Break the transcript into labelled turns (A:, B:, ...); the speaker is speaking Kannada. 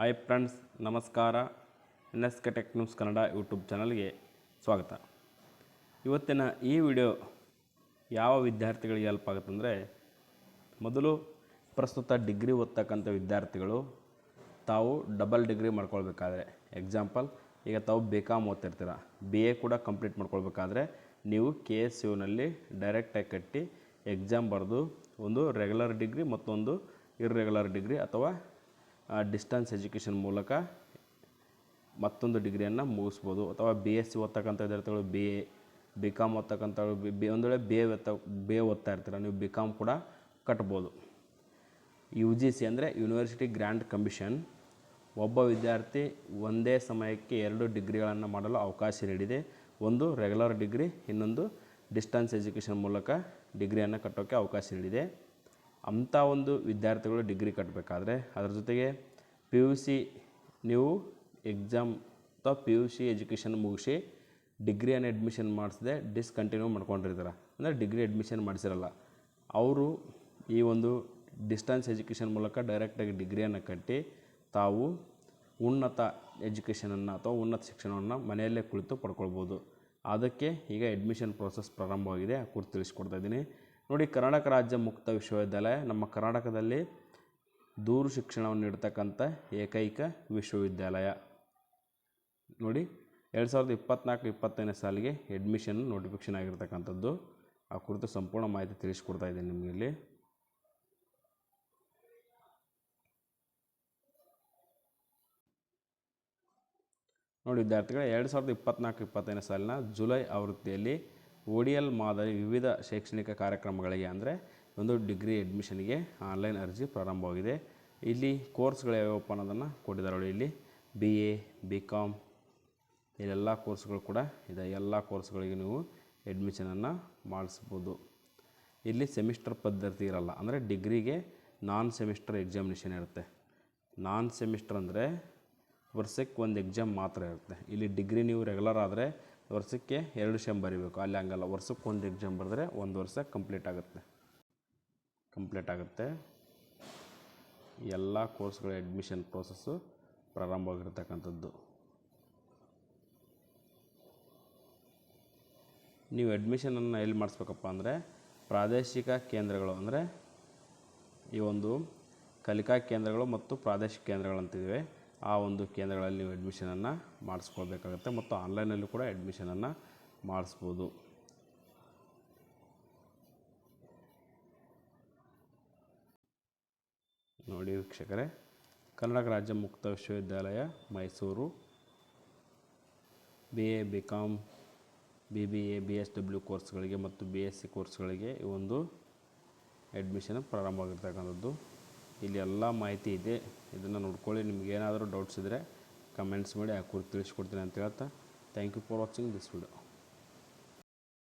A: ಹಾಯ್ ಫ್ರೆಂಡ್ಸ್ ನಮಸ್ಕಾರ. N S K tech news Kannada YouTube ಚಾನಲ್ಗೆ ಸ್ವಾಗತ. ಇವತ್ತಿನ ಈ ವಿಡಿಯೋ ಯಾವ ವಿದ್ಯಾರ್ಥಿಗಳಿಗೆ ಹೆಲ್ಪ್ ಆಗುತ್ತಂದರೆ ಮೊದಲು ಪ್ರಸ್ತುತ ಡಿಗ್ರಿ ಓದ್ತಕ್ಕಂಥ ವಿದ್ಯಾರ್ಥಿಗಳು ತಾವು ಡಬಲ್ ಡಿಗ್ರಿ ಮಾಡ್ಕೊಳ್ಬೇಕಾದ್ರೆ. ಎಕ್ಸಾಂಪಲ್ ಈಗ ತಾವು ಬಿ ಕಾಮ್ ಓದ್ತಿರ್ತೀರ. ಬಿ ಎ ಕೂಡ ಕಂಪ್ಲೀಟ್ ಮಾಡ್ಕೊಳ್ಬೇಕಾದ್ರೆ ನೀವು ಕೆ ಎಸ್ ಯುನಲ್ಲಿ ಡೈರೆಕ್ಟಾಗಿ ಕಟ್ಟಿ ಎಕ್ಸಾಮ್ ಬರೆದು ಒಂದು ರೆಗ್ಯುಲರ್ ಡಿಗ್ರಿ ಮತ್ತೊಂದು ಇರ್ರೆಗ್ಯುಲರ್ ಡಿಗ್ರಿ ಅಥವಾ ಡಿಸ್ಟನ್ಸ್ ಎಜುಕೇಷನ್ ಮೂಲಕ ಮತ್ತೊಂದು ಡಿಗ್ರಿಯನ್ನು ಮುಗಿಸ್ಬೋದು. ಅಥವಾ ಬಿ ಎಸ್ ಸಿ ಓದ್ತಕ್ಕಂಥ ವಿದ್ಯಾರ್ಥಿಗಳು ಬಿ ಎ ಬಿ ಕಾಮ್ ಓದ್ತಕ್ಕಂಥವ್ರು ಬಿ ಒಂದು ವೇಳೆ ಬಿ ಎ ಓದ್ತಾ ಬಿ ಎ ಓದ್ತಾ ಇರ್ತೀರ, ನೀವು ಬಿ ಕಾಮ್ ಕೂಡ ಕಟ್ಬೋದು. ಯು ಜಿ ಸಿ ಅಂದರೆ ಯೂನಿವರ್ಸಿಟಿ ಗ್ರ್ಯಾಂಡ್ ಕಮಿಷನ್ ಒಬ್ಬ ವಿದ್ಯಾರ್ಥಿ ಒಂದೇ ಸಮಯಕ್ಕೆ ಎರಡು ಡಿಗ್ರಿಗಳನ್ನು ಮಾಡಲು ಅವಕಾಶ ನೀಡಿದೆ. ಒಂದು ರೆಗ್ಯುಲರ್ ಡಿಗ್ರಿ ಇನ್ನೊಂದು ಡಿಸ್ಟೆನ್ಸ್ ಎಜುಕೇಷನ್ ಮೂಲಕ ಡಿಗ್ರಿಯನ್ನು ಕಟ್ಟೋಕ್ಕೆ ಅವಕಾಶ ನೀಡಿದೆ. ಅಂಥ ಒಂದು ವಿದ್ಯಾರ್ಥಿಗಳು ಡಿಗ್ರಿ ಕಟ್ಟಬೇಕಾದ್ರೆ ಅದರ ಜೊತೆಗೆ ಪಿ ಯು ಸಿ ನೀವು ಎಕ್ಸಾಮ್ ಅಥವಾ ಪಿ ಯು ಸಿ ಎಜುಕೇಷನ್ ಮುಗಿಸಿ ಡಿಗ್ರಿಯನ್ನು ಅಡ್ಮಿಷನ್ ಮಾಡಿಸದೆ ಡಿಸ್ಕಂಟಿನ್ಯೂ ಮಾಡ್ಕೊಂಡಿರ್ತಾರೆ. ಅಂದರೆ ಡಿಗ್ರಿ ಅಡ್ಮಿಷನ್ ಮಾಡಿಸಿರಲ್ಲ. ಅವರು ಈ ಒಂದು ಡಿಸ್ಟೆನ್ಸ್ ಎಜುಕೇಷನ್ ಮೂಲಕ ಡೈರೆಕ್ಟಾಗಿ ಡಿಗ್ರಿಯನ್ನು ಕಟ್ಟಿ ತಾವು ಉನ್ನತ ಎಜುಕೇಷನನ್ನು ಅಥವಾ ಉನ್ನತ ಶಿಕ್ಷಣವನ್ನು ಮನೆಯಲ್ಲೇ ಕುಳಿತು ಪಡ್ಕೊಳ್ಬೋದು. ಅದಕ್ಕೆ ಈಗ ಅಡ್ಮಿಷನ್ ಪ್ರೋಸೆಸ್ ಪ್ರಾರಂಭವಾಗಿದೆ. ಕುರಿತು ತಿಳಿಸ್ಕೊಡ್ತಾ ಇದ್ದೀನಿ. ನೋಡಿ, ಕರ್ನಾಟಕ ರಾಜ್ಯ ಮುಕ್ತ ವಿಶ್ವವಿದ್ಯಾಲಯ, ನಮ್ಮ ಕರ್ನಾಟಕದಲ್ಲಿ ದೂರು ಶಿಕ್ಷಣವನ್ನು ನೀಡ್ತಕ್ಕಂಥ ಏಕೈಕ ವಿಶ್ವವಿದ್ಯಾಲಯ. ನೋಡಿ, ಎರಡು ಸಾವಿರದ ಇಪ್ಪತ್ನಾಲ್ಕು ಇಪ್ಪತ್ತೈದನೇ ಸಾಲಿಗೆ ಅಡ್ಮಿಷನ್ ನೋಟಿಫಿಕೇಷನ್ ಆಗಿರ್ತಕ್ಕಂಥದ್ದು. ಆ ಕುರಿತು ಸಂಪೂರ್ಣ ಮಾಹಿತಿ ತಿಳಿಸ್ಕೊಡ್ತಾ ಇದ್ದೀನಿ ನಿಮಗೆ ಇಲ್ಲಿ. ನೋಡಿ ವಿದ್ಯಾರ್ಥಿಗಳೇ, ಎರಡು ಸಾವಿರದ ಇಪ್ಪತ್ನಾಲ್ಕು ಇಪ್ಪತ್ತೈದನೇ ಸಾಲಿನ ಜುಲೈ ಆವೃತ್ತಿಯಲ್ಲಿ ಒಡಿಯಲ್ ಮಾದರಿ ವಿವಿಧ ಶೈಕ್ಷಣಿಕ ಕಾರ್ಯಕ್ರಮಗಳಿಗೆ, ಅಂದರೆ ಒಂದು ಡಿಗ್ರಿ ಅಡ್ಮಿಷನ್ಗೆ ಆನ್ಲೈನ್ ಅರ್ಜಿ ಪ್ರಾರಂಭವಾಗಿದೆ. ಇಲ್ಲಿ ಕೋರ್ಸ್ಗಳು ಯಾವ್ಯಾವಪ್ಪ ಅನ್ನೋದನ್ನು ಕೊಟ್ಟಿದ್ದಾರೆ ನೋಡಿ ಇಲ್ಲಿ. ಬಿ ಎ ಬಿ ಕಾಮ್ ಇಲ್ಲೆಲ್ಲ ಕೋರ್ಸ್ಗಳು ಕೂಡ ಇದೆ. ಎಲ್ಲ ಕೋರ್ಸ್ಗಳಿಗೆ ನೀವು ಅಡ್ಮಿಷನನ್ನು ಮಾಡಿಸ್ಬೋದು. ಇಲ್ಲಿ ಸೆಮಿಸ್ಟರ್ ಪದ್ಧತಿ ಇರಲ್ಲ. ಅಂದರೆ ಡಿಗ್ರಿಗೆ ನಾನ್ ಸೆಮಿಸ್ಟರ್ ಎಕ್ಸಾಮಿನೇಷನ್ ಇರುತ್ತೆ. ನಾನ್ ಸೆಮಿಸ್ಟರ್ ಅಂದರೆ ವರ್ಷಕ್ಕೆ ಒಂದು ಎಕ್ಸಾಮ್ ಮಾತ್ರ ಇರುತ್ತೆ. ಇಲ್ಲಿ ಡಿಗ್ರಿ ನೀವು ರೆಗ್ಯುಲರ್ ಆದರೆ ವರ್ಷಕ್ಕೆ ಎರಡು ಸೆಮ್ ಬರೀಬೇಕು. ಅಲ್ಲಿ ಹಂಗಲ್ಲ. ವರ್ಷಕ್ಕೆ ಒಂದು ಎಕ್ಸಾಮ್ ಬರೆದ್ರೆ ಒಂದು ವರ್ಷ ಕಂಪ್ಲೀಟ್ ಆಗುತ್ತೆ. ಕಂಪ್ಲೀಟ್ ಆಗುತ್ತೆ. ಎಲ್ಲ ಕೋರ್ಸ್ಗಳ ಅಡ್ಮಿಷನ್ ಪ್ರೋಸೆಸ್ಸು ಪ್ರಾರಂಭವಾಗಿರ್ತಕ್ಕಂಥದ್ದು. ನೀವು ಅಡ್ಮಿಷನನ್ನು ಎಲ್ಲಿ ಮಾಡಿಸ್ಬೇಕಪ್ಪ ಅಂದರೆ ಪ್ರಾದೇಶಿಕ ಕೇಂದ್ರಗಳು ಅಂದರೆ ಈ ಒಂದು ಕಲಿಕಾ ಕೇಂದ್ರಗಳು ಮತ್ತು ಪ್ರಾದೇಶಿಕ ಕೇಂದ್ರಗಳು ಅಂತಿವೆ ಆ ಒಂದು ಕೇಂದ್ರಗಳಲ್ಲಿ ನೀವು ಅಡ್ಮಿಷನನ್ನು ಮಾಡಿಸ್ಕೊಳ್ಬೇಕಾಗುತ್ತೆ ಮತ್ತು ಆನ್ಲೈನಲ್ಲೂ ಕೂಡ ಅಡ್ಮಿಷನನ್ನು ಮಾಡಿಸ್ಬೋದು. ನೋಡಿ ವೀಕ್ಷಕರೇ ಕರ್ನಾಟಕ ರಾಜ್ಯ ಮುಕ್ತ ವಿಶ್ವವಿದ್ಯಾಲಯ, Mysuru. B A B com B B A B S W ಕೋರ್ಸ್ಗಳಿಗೆ ಮತ್ತು ಬಿ ಎಸ್ ಸಿ ಕೋರ್ಸ್ಗಳಿಗೆ ಈ ಒಂದು ಅಡ್ಮಿಷನ್ ಪ್ರಾರಂಭವಾಗಿರ್ತಕ್ಕಂಥದ್ದು. ಇಲ್ಲಿ ಎಲ್ಲ ಮಾಹಿತಿ ಇದೆ. ಇದನ್ನು ನೋಡ್ಕೊಳ್ಳಿ. ನಿಮ್ಗೆ ಏನಾದರೂ ಡೌಟ್ಸ್ ಇದ್ದರೆ ಕಮೆಂಟ್ಸ್ ಮಾಡಿ ಆ ಕುರಿತು ತಿಳಿಸ್ಕೊಡ್ತೀನಿ ಅಂತ ಹೇಳ್ತಾ thank you for watching this video